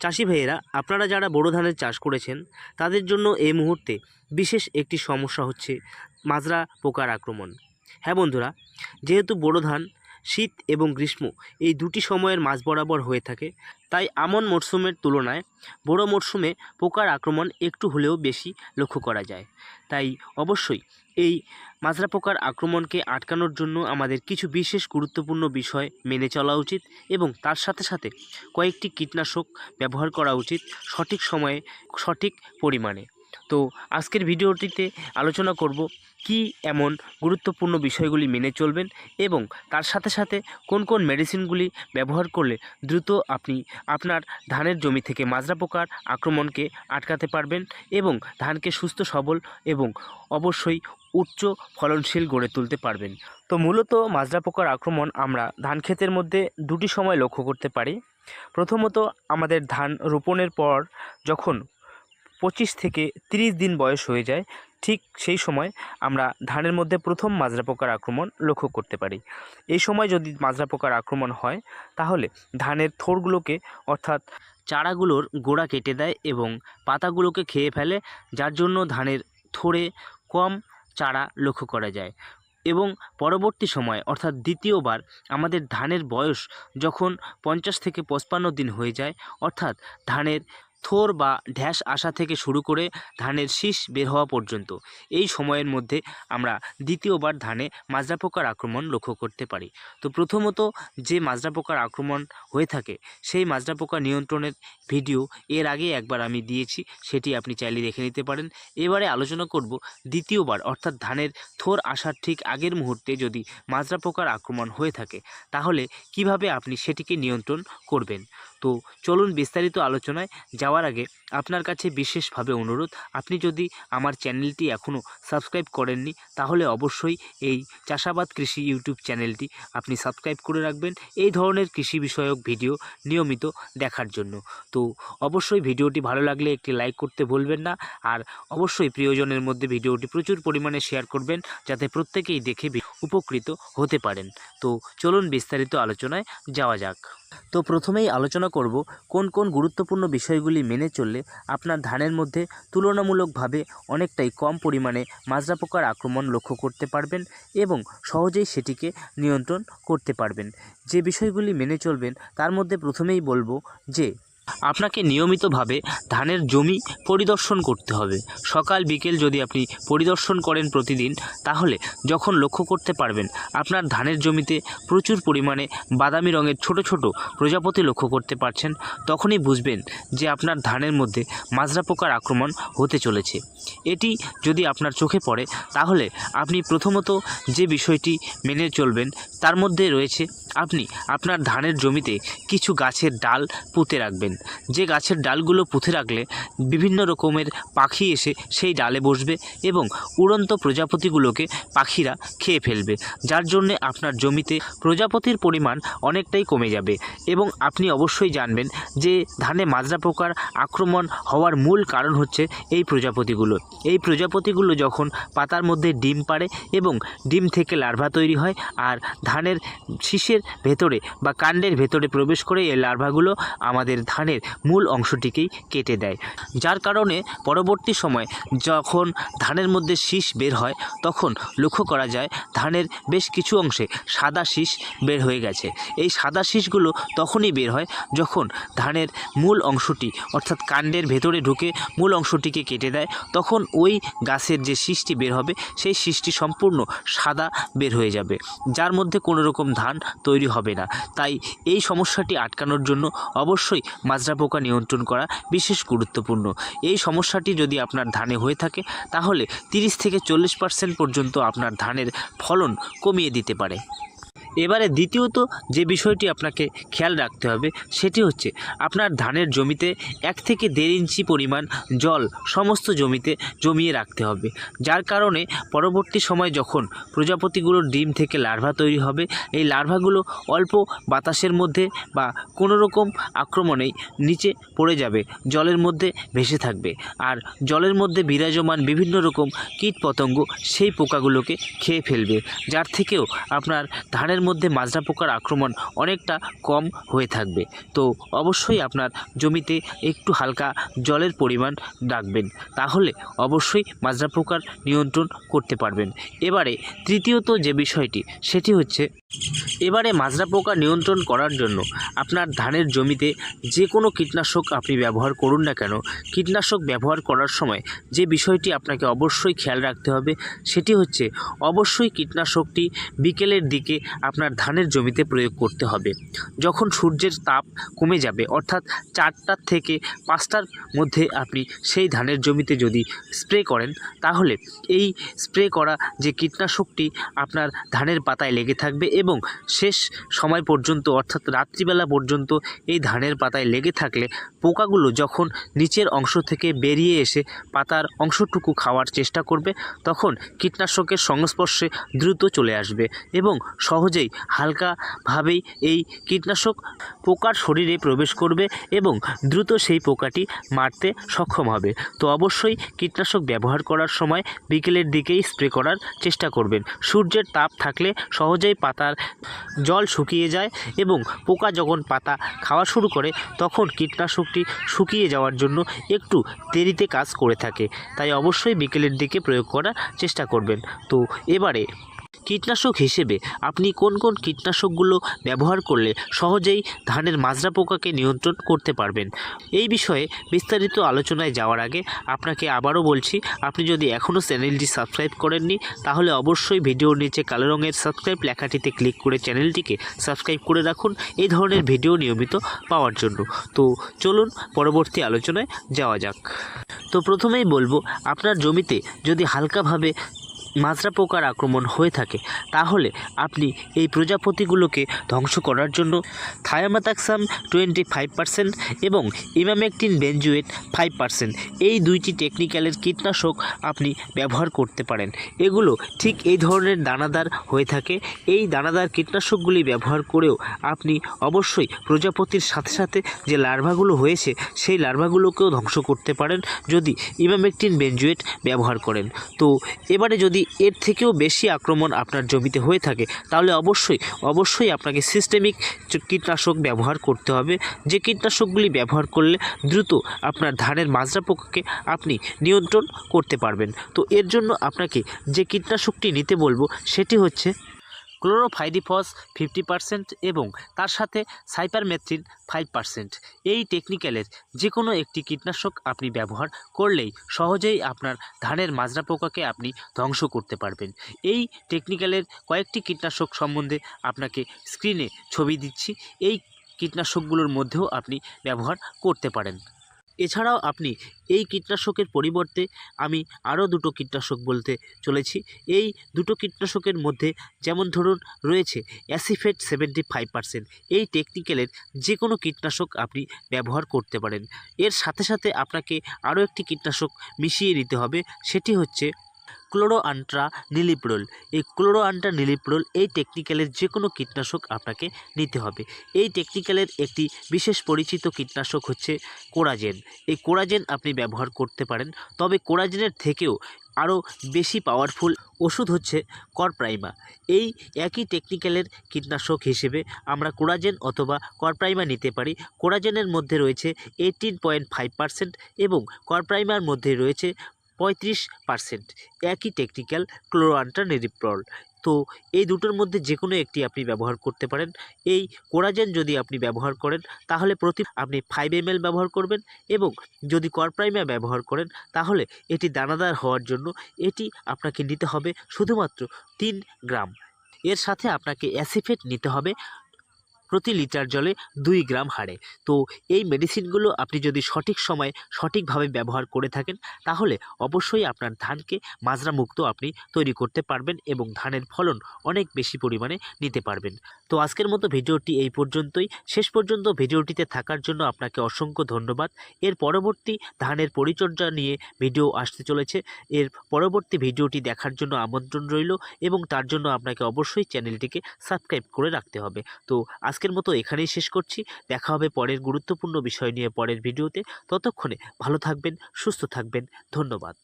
চাষি ভাইয়েরা, আপনারা যারা বড়ো ধানের চাষ করেছেন, তাদের জন্য এই মুহূর্তে বিশেষ একটি সমস্যা হচ্ছে মাজরা পোকার আক্রমণ। হ্যাঁ বন্ধুরা, যেহেতু বোরো ধান শীত এবং গ্রীষ্ম এই দুটি সময়ের মাঝ বরাবর হয়ে থাকে। তাই আমন মরশুমের তুলনায় বড় মরশুমে পোকার আক্রমণ একটু হলেও বেশি লক্ষ্য করা যায়। তাই অবশ্যই এই মাজরা পোকার আক্রমণকে আটকানোর জন্য আমাদের কিছু বিশেষ গুরুত্বপূর্ণ বিষয় মেনে চলা উচিত এবং তার সাথে সাথে কয়েকটি কীটনাশক ব্যবহার করা উচিত সঠিক সময়ে সঠিক পরিমাণে। তো আজকের ভিডিওটিতে আলোচনা করব কি এমন গুরুত্বপূর্ণ বিষয়গুলি মেনে চলবেন এবং তার সাথে সাথে কোন কোন মেডিসিনগুলি ব্যবহার করলে দ্রুত আপনি আপনার ধানের জমি থেকে মাজরা পোকার আক্রমণকে আটকাতে পারবেন এবং ধানকে সুস্থ, সবল এবং অবশ্যই উচ্চ ফলনশীল গড়ে তুলতে পারবেন। তো মূলত মাজরা পোকার আক্রমণ আমরা ধান ক্ষেতের মধ্যে দুটি সময় লক্ষ্য করতে পারি। প্রথমত আমাদের ধান রোপণের পর যখন পঁচিশ থেকে তিরিশ দিন বয়স হয়ে যায়। ঠিক সেই সময় আমরা ধানের মধ্যে প্রথম মাজরা পোকার আক্রমণ লক্ষ্য করতে পারি। এই সময় যদি মাজরা পোকার আক্রমণ হয়, তাহলে ধানের থোরগুলোকে অর্থাৎ চারাগুলোর গোড়া কেটে দেয় এবং পাতাগুলোকে খেয়ে ফেলে, যার জন্য ধানের থোড়ে কম চারা লক্ষ্য করা যায়। এবং পরবর্তী সময়, অর্থাৎ দ্বিতীয়বার, আমাদের ধানের বয়স যখন পঞ্চাশ থেকে পঁচপান্ন দিন হয়ে যায়, অর্থাৎ ধানের থোর বা ঢ্যাস আসা থেকে শুরু করে ধানের শীষ বের হওয়া পর্যন্ত এই সময়ের মধ্যে আমরা দ্বিতীয়বার ধানে মাজরা পোকার আক্রমণ লক্ষ্য করতে পারি। তো প্রথমত যে মাজরা পোকার আক্রমণ হয়ে থাকে সেই মাজরা পোকা নিয়ন্ত্রণের ভিডিও এর আগে একবার আমি দিয়েছি, সেটি আপনি চাইলে দেখে নিতে পারেন। এবারে আলোচনা করব দ্বিতীয়বার, অর্থাৎ ধানের থোর আসার ঠিক আগের মুহূর্তে যদি মাজরা পোকার আক্রমণ হয়ে থাকে, তাহলে কীভাবে আপনি সেটিকে নিয়ন্ত্রণ করবেন? তো চলুন বিস্তারিত আলোচনায় যাওয়ার আগে আপনার কাছে বিশেষভাবে অনুরোধ, আপনি যদি আমার চ্যানেলটি এখনও সাবস্ক্রাইব করেননি, তাহলে অবশ্যই এই চাষাবাদ কৃষি ইউটিউব চ্যানেলটি আপনি সাবস্ক্রাইব করে রাখবেন এই ধরনের কৃষি বিষয়ক ভিডিও নিয়মিত দেখার জন্য। তো অবশ্যই ভিডিওটি ভালো লাগলে একটি লাইক করতে ভুলবেন না, আর অবশ্যই প্রিয়জনের মধ্যে ভিডিওটি প্রচুর পরিমাণে শেয়ার করবেন যাতে প্রত্যেকেই দেখে উপকৃত হতে পারেন। তো চলুন বিস্তারিত আলোচনায় যাওয়া যাক। তো প্রথমেই আলোচনা করব কোন কোন গুরুত্বপূর্ণ বিষয়গুলি মেনে চললে আপনার ধানের মধ্যে তুলনামূলকভাবে অনেকটাই কম পরিমাণে মাজরা পোকার আক্রমণ লক্ষ্য করতে পারবেন এবং সহজেই সেটিকে নিয়ন্ত্রণ করতে পারবেন। যে বিষয়গুলি মেনে চলবেন, তার মধ্যে প্রথমেই বলব যে আপনাকে নিয়মিতভাবে ধানের জমি পরিদর্শন করতে হবে। সকাল, বিকেল যদি আপনি পরিদর্শন করেন প্রতিদিন, তাহলে যখন লক্ষ্য করতে পারবেন, আপনার ধানের জমিতে প্রচুর পরিমাণে বাদামি রঙের ছোট ছোট প্রজাপতি লক্ষ্য করতে পারছেন, তখনই বুঝবেন যে আপনার ধানের মধ্যে মাজরা পোকার আক্রমণ হতে চলেছে। এটি যদি আপনার চোখে পড়ে, তাহলে আপনি প্রথমত যে বিষয়টি মেনে চলবেন, তার মধ্যে রয়েছে আপনি আপনার ধানের জমিতে কিছু গাছের ডাল পুঁতে রাখবেন। যে গাছের ডালগুলো পুঁতে রাখলে বিভিন্ন রকমের পাখি এসে সেই ডালে বসবে এবং উড়ন্ত প্রজাপতিগুলোকে পাখিরা খেয়ে ফেলবে, যার জন্যে আপনার জমিতে প্রজাপতির পরিমাণ অনেকটাই কমে যাবে। এবং আপনি অবশ্যই জানবেন যে ধানে মাজরা পোকার আক্রমণ হওয়ার মূল কারণ হচ্ছে এই প্রজাপতিগুলো। এই প্রজাপতিগুলো যখন পাতার মধ্যে ডিম পাড়ে এবং ডিম থেকে লার্ভা তৈরি হয় আর ধানের শীষের ভেতরে বা কাণ্ডের ভেতরে প্রবেশ করে এই লার্ভাগুলো আমাদের ধানের মূল অংশটিকেই কেটে দেয়। যার কারণে পরবর্তী সময় যখন ধানের মধ্যে শীষ বের হয়, তখন লক্ষ্য করা যায় ধানের বেশ কিছু অংশে সাদা শীষ বের হয়ে গেছে। এই সাদা শীষগুলো তখনই বের হয় যখন ধানের মূল অংশটি, অর্থাৎ কাণ্ডের ভেতরে ঢুকে মূল অংশটিকে কেটে দেয়। তখন ওই গাছের যে শীষটি বের হবে, সেই শীষটি সম্পূর্ণ সাদা বের হয়ে যাবে, যার মধ্যে কোনো রকম ধান তৈরি হবে না। তাই এই সমস্যাটি আটকানোর জন্য অবশ্যই মাজরা পোকা নিয়ন্ত্রণ করা বিশেষ গুরুত্বপূর্ণ। এই সমস্যাটি যদি আপনার ধানে হয়ে থাকে, তাহলে তিরিশ থেকে চল্লিশ পার্সেন্ট পর্যন্ত আপনার ধানের ফলন কমিয়ে দিতে পারে। এবারে দ্বিতীয়ত যে বিষয়টি আপনাকে খেয়াল রাখতে হবে সেটি হচ্ছে আপনার ধানের জমিতে এক থেকে দেড় ইঞ্চি পরিমাণ জল সমস্ত জমিতে জমিয়ে রাখতে হবে। যার কারণে পরবর্তী সময় যখন প্রজাপতিগুলোর ডিম থেকে লার্ভা তৈরি হবে, এই লার্ভাগুলো অল্প বাতাসের মধ্যে বা কোনো রকম আক্রমণেই নিচে পড়ে যাবে, জলের মধ্যে ভেসে থাকবে। আর জলের মধ্যে বিরাজমান বিভিন্ন রকম কীট পতঙ্গ সেই পোকাগুলোকে খেয়ে ফেলবে, যার থেকেও আপনার ধানের ধানের মধ্যে মাজরা পোকার আক্রমণ অনেকটা কম হয়ে থাকবে। তো অবশ্যই আপনার জমিতে একটু হালকা জলের পরিমাণ রাখবেন। তাহলে অবশ্যই মাজরা পোকার নিয়ন্ত্রণ করতে পারবেন। এবারে তৃতীয়ত যে বিষয়টি, সেটি হচ্ছে এবারে মাজরা পোকা নিয়ন্ত্রণ করার জন্য আপনার ধানের জমিতে যে কোনো কীটনাশক আপনি ব্যবহার করুন না কেন, কীটনাশক ব্যবহার করার সময় যে বিষয়টি আপনাকে অবশ্যই খেয়াল রাখতে হবে, সেটি হচ্ছে অবশ্যই কীটনাশকটি বিকেলের দিকে আপনার ধানের জমিতে প্রয়োগ করতে হবে। যখন সূর্যের তাপ কমে যাবে, অর্থাৎ চারটার থেকে পাঁচটার মধ্যে আপনি সেই ধানের জমিতে যদি স্প্রে করেন, তাহলে এই স্প্রে করা যে কীটনাশকটি আপনার ধানের পাতায় লেগে থাকবে এবং শেষ সময় পর্যন্ত, অর্থাৎ রাত্রিবেলা পর্যন্ত এই ধানের পাতায় লেগে থাকলে পোকাগুলো যখন নিচের অংশ থেকে বেরিয়ে এসে পাতার অংশটুকু খাওয়ার চেষ্টা করবে, তখন কীটনাশকের সংস্পর্শে দ্রুত চলে আসবে এবং সহজেই হালকাভাবেই এই কীটনাশক পোকার শরীরে প্রবেশ করবে এবং দ্রুত সেই পোকাটি মারতে সক্ষম হবে। তো অবশ্যই কীটনাশক ব্যবহার করার সময় বিকেলের দিকেই স্প্রে করার চেষ্টা করবেন। সূর্যের তাপ থাকলে সহজেই পাতার জল শুকিয়ে যায় এবং পোকা যখন পাতা খাওয়া শুরু করে, তখন কীটনাশকটি শুকিয়ে যাওয়ার জন্য একটু দেরিতে কাজ করে থাকে। তাই অবশ্যই বিকেলের দিকে প্রয়োগ করার চেষ্টা করবেন। তো এবারে কীটনাশক হিসেবে আপনি কোন কোন কীটনাশকগুলো ব্যবহার করলে সহজেই ধানের মাজরা পোকাকে নিয়ন্ত্রণ করতে পারবেন? এই বিষয়ে বিস্তারিত আলোচনায় যাওয়ার আগে আপনাকে আবারও বলছি, আপনি যদি এখনও চ্যানেলটি সাবস্ক্রাইব করেননি, তাহলে অবশ্যই ভিডিওর নিচে কালো রঙের সাবস্ক্রাইব লেখাটিতে ক্লিক করে চ্যানেলটিকে সাবস্ক্রাইব করে রাখুন। এই ধরনের ভিডিও নিয়মিত পাওয়ার জন্য। তো চলুন পরবর্তী আলোচনায় যাওয়া যাক। তো প্রথমেই বলব, আপনার জমিতে যদি হালকাভাবে মাজরা পোকার আক্রমণ হয়ে থাকে, তাহলে আপনি এই প্রজাপতিগুলোকে ধ্বংস করার জন্য থায়ামাতাক্সাম টোয়েন্টি ফাইভ পার্সেন্ট এবং ইমামেকটিন বেঞ্জুয়েট ফাইভ পার্সেন্ট, এই দুইটি টেকনিক্যালের কীটনাশক আপনি ব্যবহার করতে পারেন। এগুলো ঠিক এই ধরনের দানাদার হয়ে থাকে। এই দানাদার কীটনাশকগুলি ব্যবহার করেও আপনি অবশ্যই প্রজাপতির সাথে সাথে যে লার্ভাগুলো হয়েছে, সেই লার্ভাগুলোকেও ধ্বংস করতে পারেন যদি ইমামেকটিন বেঞ্জুয়েট ব্যবহার করেন। তো এবারে যদি এর থেকেও বেশি আক্রমণ আপনার জমিতে হয়ে থাকে, তাহলে অবশ্যই অবশ্যই আপনাকে সিস্টেমিক কীটনাশক ব্যবহার করতে হবে। যে কীটনাশকগুলি ব্যবহার করলে দ্রুত আপনার ধানের মাজরা পোকাকে আপনি নিয়ন্ত্রণ করতে পারবেন। তো এর জন্য আপনাকে যে কীটনাশকটি নিতে বলব, সেটি হচ্ছে ক্লোরোফাইডিফস ফিফটি পার্সেন্ট এবং তার সাথে সাইপারমেথ্রিন ফাইভ পার্সেন্ট। এই টেকনিক্যালের যে কোনো একটি কীটনাশক আপনি ব্যবহার করলেই সহজেই আপনার ধানের মাজরা পোকাকে আপনি ধ্বংস করতে পারবেন। এই টেকনিক্যালের কয়েকটি কীটনাশক সম্বন্ধে আপনাকে স্ক্রিনে ছবি দিচ্ছি। এই কীটনাশকগুলোর মধ্যেও আপনি ব্যবহার করতে পারেন। এছাড়াও আপনি এই কীটনাশকের পরিবর্তে আমি আরও দুটো কীটনাশক বলতে চলেছি। এই দুটো কীটনাশকের মধ্যে যেমন ধরুন রয়েছে অ্যাসিফেট সেভেন্টি ফাইভ পারসেন্ট। এই টেকনিক্যালের যে কোনো কীটনাশক আপনি ব্যবহার করতে পারেন। এর সাথে সাথে আপনাকে আরও একটি কীটনাশক মিশিয়ে নিতে হবে, সেটি হচ্ছে ক্লোরো আন্ট্রা নিলিপ্রোল। এই ক্লোরো আন্ট্রা নিলিপ্রোল এই টেকনিক্যালের যে কোনো কীটনাশক আপনাকে নিতে হবে। এই টেকনিক্যালের একটি বিশেষ পরিচিত কীটনাশক হচ্ছে কোরাজেন। এই কোরাজেন আপনি ব্যবহার করতে পারেন, তবে কোরাজেনের থেকেও আরও বেশি পাওয়ারফুল ওষুধ হচ্ছে করপ্রাইমা। এই একই টেকনিক্যালের কীটনাশক হিসেবে আমরা কোরাজেন অথবা করপ্রাইমা নিতে পারি। কোরাজেনের মধ্যে রয়েছে এইটিন পয়েন্ট ফাইভ পার্সেন্ট এবং করপ্রাইমার মধ্যে রয়েছে পঁয়ত্রিশ পার্সেন্ট একই টেকনিক্যাল ক্লোরান্টা নিরিপ্রল তো এই দুটোর মধ্যে যে কোনো একটি আপনি ব্যবহার করতে পারেন। এই কোরাজেন যদি আপনি ব্যবহার করেন, তাহলে প্রতি আপনি ফাইভ এম ব্যবহার করবেন এবং যদি করপ্রাইমা ব্যবহার করেন, তাহলে এটি দানাদার হওয়ার জন্য এটি আপনাকে নিতে হবে শুধুমাত্র তিন গ্রাম। এর সাথে আপনাকে অ্যাসিফেট নিতে হবে। প্রতি লিটার জলে দুই গ্রাম হারে তো এই মেডিসিনগুলো আপনি যদি সঠিক সময়ে সঠিকভাবে ব্যবহার করে থাকেন, তাহলে অবশ্যই আপনার ধানকে মাজরা মুক্ত আপনি তৈরি করতে পারবেন এবং ধানের ফলন অনেক বেশি পরিমাণে নিতে পারবেন। তো আজকের মতো ভিডিওটি এই পর্যন্তই। শেষ পর্যন্ত ভিডিওটিতে থাকার জন্য আপনাকে অসংখ্য ধন্যবাদ। এর পরবর্তী ধানের পরিচর্যা নিয়ে ভিডিও আসতে চলেছে। এর পরবর্তী ভিডিওটি দেখার জন্য আমন্ত্রণ রইল এবং তার জন্য আপনাকে অবশ্যই চ্যানেলটিকে সাবস্ক্রাইব করে রাখতে হবে। তো আজকের মতো এখানেই শেষ করছি। দেখা হবে পরের গুরুত্বপূর্ণ বিষয় নিয়ে পরের ভিডিওতে। ততক্ষণে ভালো থাকবেন, সুস্থ থাকবেন। ধন্যবাদ।